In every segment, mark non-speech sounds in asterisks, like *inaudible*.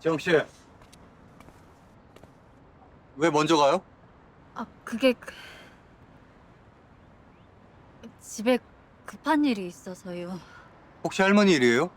지영 씨. 왜 먼저 가요? 아, 그게 그... 집에 급한 일이 있어서요. 혹시 할머니 일이에요?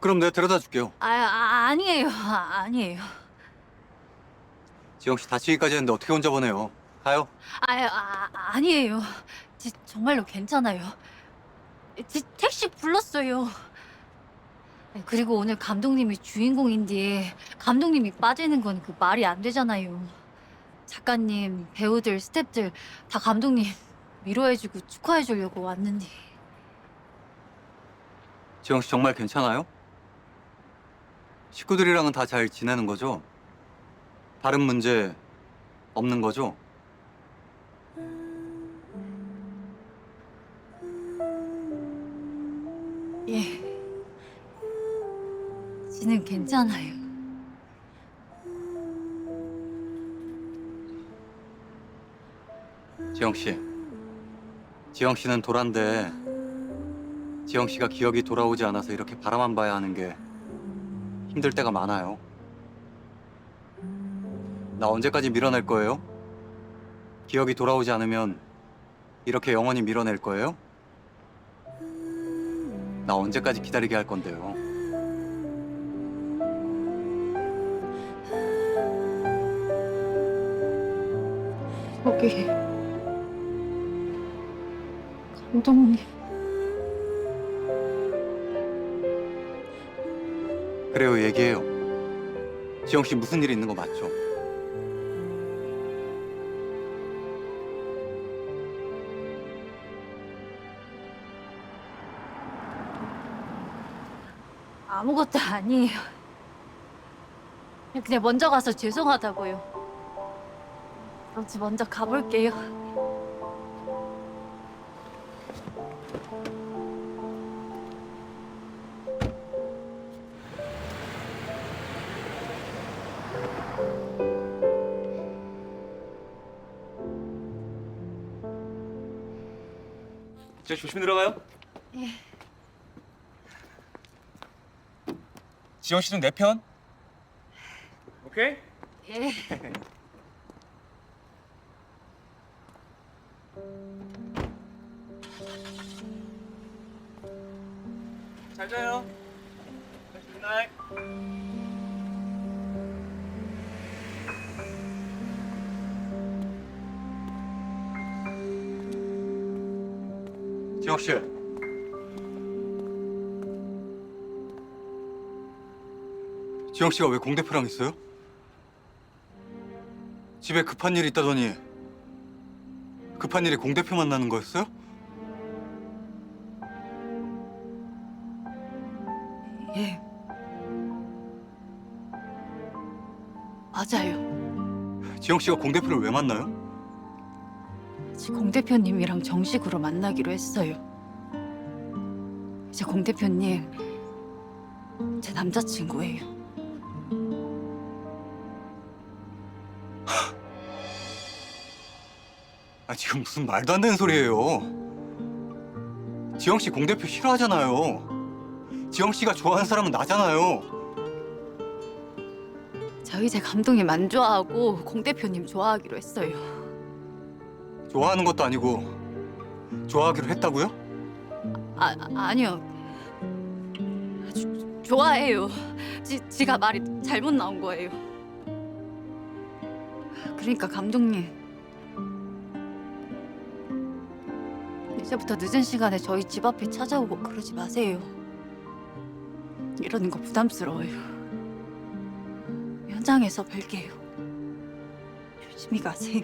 그럼 내가 데려다 줄게요. 아, 아 아니에요. 아, 아니에요. 지영 씨 다치기까지 했는데 어떻게 혼자 보내요? 가요. 아, 아 아니에요. 지, 정말로 괜찮아요. 지, 택시 불렀어요. 그리고 오늘 감독님이 주인공인데 감독님이 빠지는 건 그 말이 안 되잖아요. 작가님, 배우들, 스태프들 다 감독님 위로해주고 축하해주려고 왔는데 지영 씨 정말 괜찮아요? 식구들이랑은 다 잘 지내는 거죠? 다른 문제 없는 거죠? 예. 지는 괜찮아요. 지영 씨. 지영 씨는 도란데 지영 씨가 기억이 돌아오지 않아서 이렇게 바라만 봐야 하는 게 힘들 때가 많아요. 나 언제까지 밀어낼 거예요? 기억이 돌아오지 않으면 이렇게 영원히 밀어낼 거예요? 나 언제까지 기다리게 할 건데요? 저기 감독님 그래요, 얘기해요. 지영 씨 무슨 일이 있는 거 맞죠? 아무것도 아니에요. 그냥 먼저 가서 죄송하다고요. 그렇지 먼저 가볼게요. 저 조심히 들어가요. 예. 지영 씨는 내 편. 오케이? 예. *laughs* 잘 자요. 굿나잇. 지영 씨. 지영 씨가 왜 공 대표랑 있어요? 집에 급한 일이 있다더니 급한 일이 공 대표 만나는 거였어요? 지영 씨가 공 대표를 왜 만나요? 공 대표님이랑 정식으로 만나기로 했어요. 이제 공 대표님 제 남자친구예요. 아 지금 무슨 말도 안 되는 소리예요. 지영 씨 공 대표 싫어하잖아요. 지영 씨가 좋아하는 사람은 나잖아요. 저희 제 감독님 안 좋아하고 공 대표님 좋아하기로 했어요. 좋아하는 것도 아니고 좋아하기로 했다고요? 아 아니요. 조- 좋아해요. 지 지가 말이 잘못 나온 거예요. 그러니까 감독님 이제부터 늦은 시간에 저희 집 앞에 찾아오고 그러지 마세요. 이러는 거 부담스러워요. 현장에서 뵐게요. 조심히 가세요.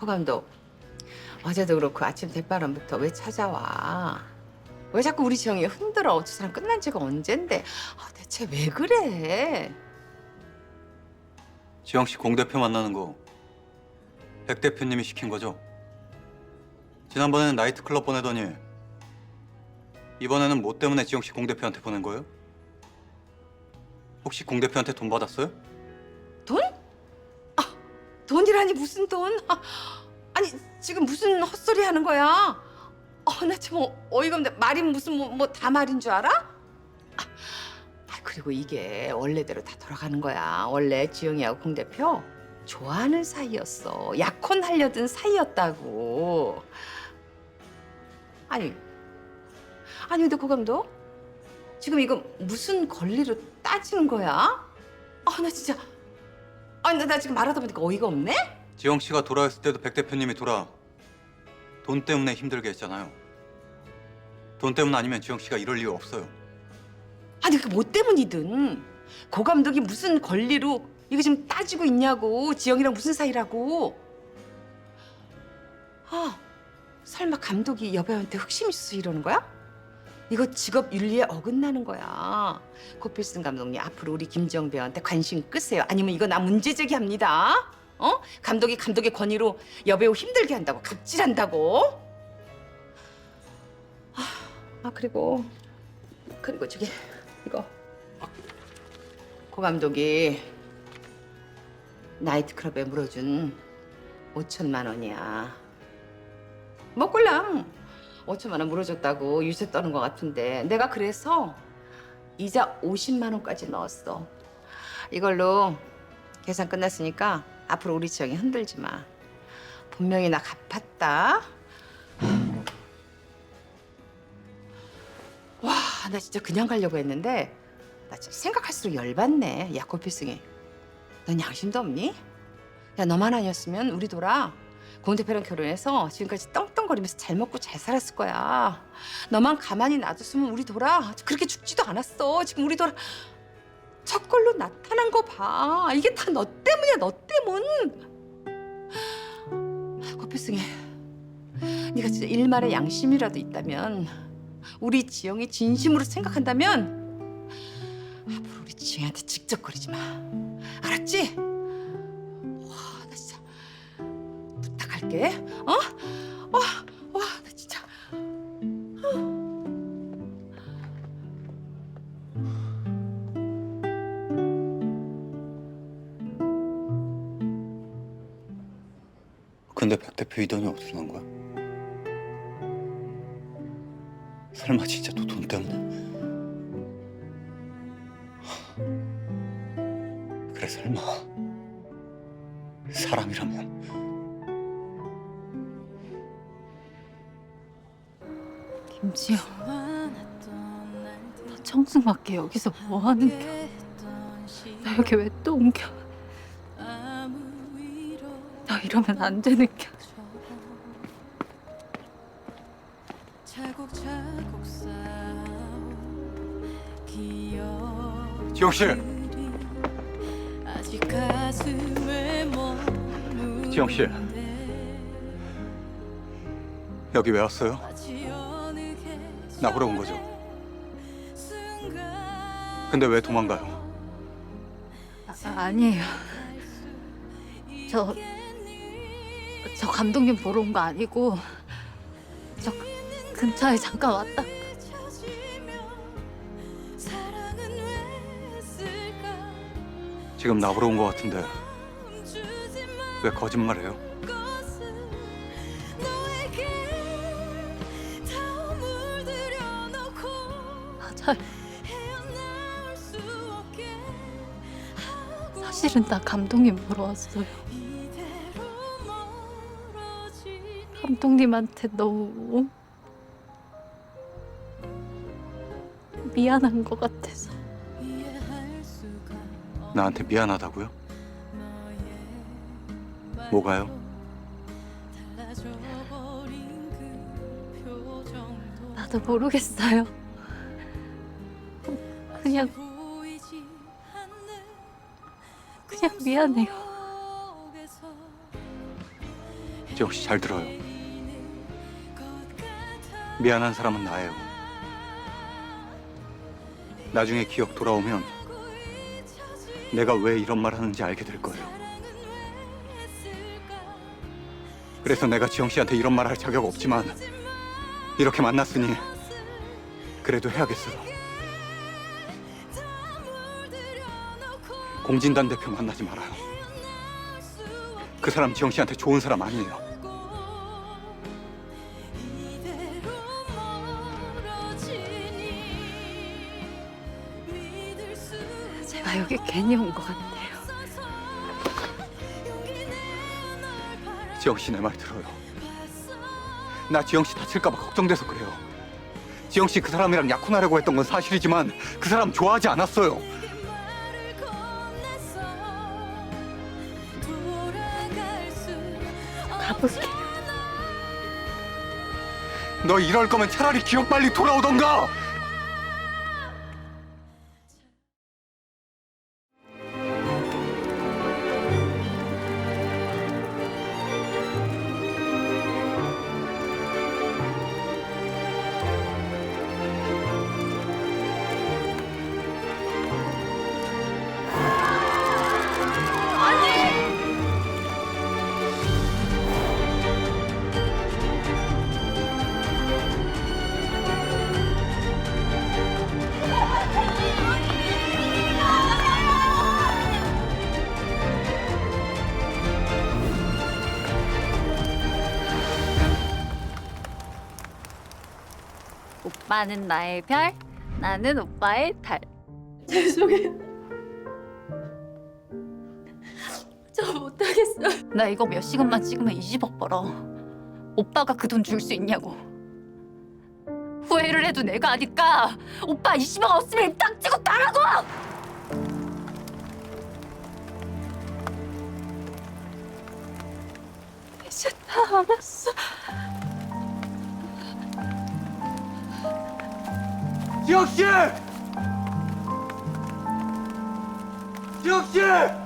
허 감독 어제도 그렇고 아침 대바람부터 왜 찾아와? 왜 자꾸 우리 지영이 흔들어? 저 사람 끝난 지가 언젠데? 아, 대체 왜 그래? 지영 씨 공 대표 만나는 거 백 대표님이 시킨 거죠? 지난번에는 나이트클럽 보내더니 이번에는 뭐 때문에 지영 씨 공 대표한테 보낸 거예요? 혹시 공 대표한테 돈 받았어요? 돈? 아, 돈이라니 무슨 돈? 아, 아니 지금 무슨 헛소리 하는 거야? 어 나 참 어이가 없네. 말이 무슨 뭐 다 말인 줄 알아? 아, 아, 그리고 이게 원래대로 다 돌아가는 거야. 원래 지영이하고 공 대표 좋아하는 사이였어. 약혼 하려던 사이였다고. 아니 아니 근데 고 감독 지금 이거 무슨 권리로 따지는 거야? 아 나 진짜 아니 나, 나 지금 말하다 보니까 어이가 없네. 지영 씨가 돌아왔을 때도 백 대표님이 돌아 돈 때문에 힘들게 했잖아요. 돈 때문 아니면 지영 씨가 이럴 이유 없어요. 아니 그뭐 때문이든 고 감독이 무슨 권리로 이거 지금 따지고 있냐고 지영이랑 무슨 사이라고 아 설마 감독이 여배우한테 흑심 있어서 이러는 거야? 이거 직업 윤리에 어긋나는 거야 코필슨 감독님 앞으로 우리 김지영 배우한테 관심 끄세요 아니면 이거 나 문제 제기합니다 어? 감독이 감독의 권위로 여배우 힘들게 한다고 갑질한다고 아, 아 그리고 그리고 저기 이거 고 감독이 나이트클럽에 물어준 5천만 원이야. 먹골랑 5천만 원 물어줬다고 유세 떠는 것 같은데 내가 그래서 이자 50만 원까지 넣었어. 이걸로 계산 끝났으니까 앞으로 우리 지영이 흔들지 마. 분명히 나 갚았다. 와, 나 진짜 그냥 가려고 했는데 나 진짜 생각할수록 열받네. 야, 고필승이. 넌 양심도 없니? 야, 너만 아니었으면 우리 돌아 공 대표랑 결혼해서 지금까지 떵떵거리면서 잘 먹고 잘 살았을 거야. 너만 가만히 놔뒀으면 우리 돌아 그렇게 죽지도 않았어. 지금 우리 돌아 첫 걸로 나타난 거 봐. 이게 다 너 때문이야, 너 때문. 고필승이, 네가 진짜 일말의 양심이라도 있다면 우리 지영이 진심으로 생각한다면 앞으로 우리 지영이한테 직접 거리지 마. 알았지? 할게. 어? 와, 와, 나 진짜. 근데 백 대표 이 돈이 어디서 난 거야? 설마 진짜 또 돈 때문에? 그래 설마 사람이라면 김지영, 너 청승맞게 여기서 뭐 하는 겨? 나 여기 왜또 옮겨? 너 이러면 안 되는 겨. 차곡차곡 쌓아온 기억 지영 씨, 지영 씨. 여기 왜 왔어요? 계절의 나보러 온 거죠. 근데 왜 도망가요? 아, 아니에요. 저, 저 감독님 보러 온 거 아니고 저 근처에 잠깐 왔다. 지금 나 보러 온 거 같은데 왜 거짓말해요? 사실은 나 감독님 보러 왔어요. 감독님한테 너무 미안한 것 같아서. 나한테 미안하다고요? 뭐가요? 그 나도 모르겠어요. 그냥 그냥 미안해요. 지영 씨잘 들어요. 미안한 사람은 나예요. 나중에 기억 돌아오면 내가 왜 이런 말 하는지 알게 될 거예요. 그래서 내가 지영 씨한테 이런 말 할 자격 없지만 이렇게 만났으니 그래도 해야겠어요. 공진단 대표 만나지 말아요. 그 사람 지영 씨한테 좋은 사람 아니에요. 제가 여기 괜히 온 것 같네요. 지영 씨 내 말 들어요. 나 지영 씨 다칠까봐 걱정돼서 그래요. 지영 씨 그 사람이랑 약혼하려고 했던 건 사실이지만 그 사람 좋아하지 않았어요. 너 이럴 거면 차라리 기억 빨리 돌아오던가. 오빠는 나의 별, 나는 오빠의 달. *laughs* 죄송해요. *laughs* 저 못하겠어요. 나 이거 몇 시간만 찍으면 20억 벌어. 오빠가 그 돈 줄 수 있냐고. 후회를 해도 내가 아니까 오빠 20억 없으면 입 닥치고 가라고! 이제 다 알았어. 지영 씨! 지영 씨!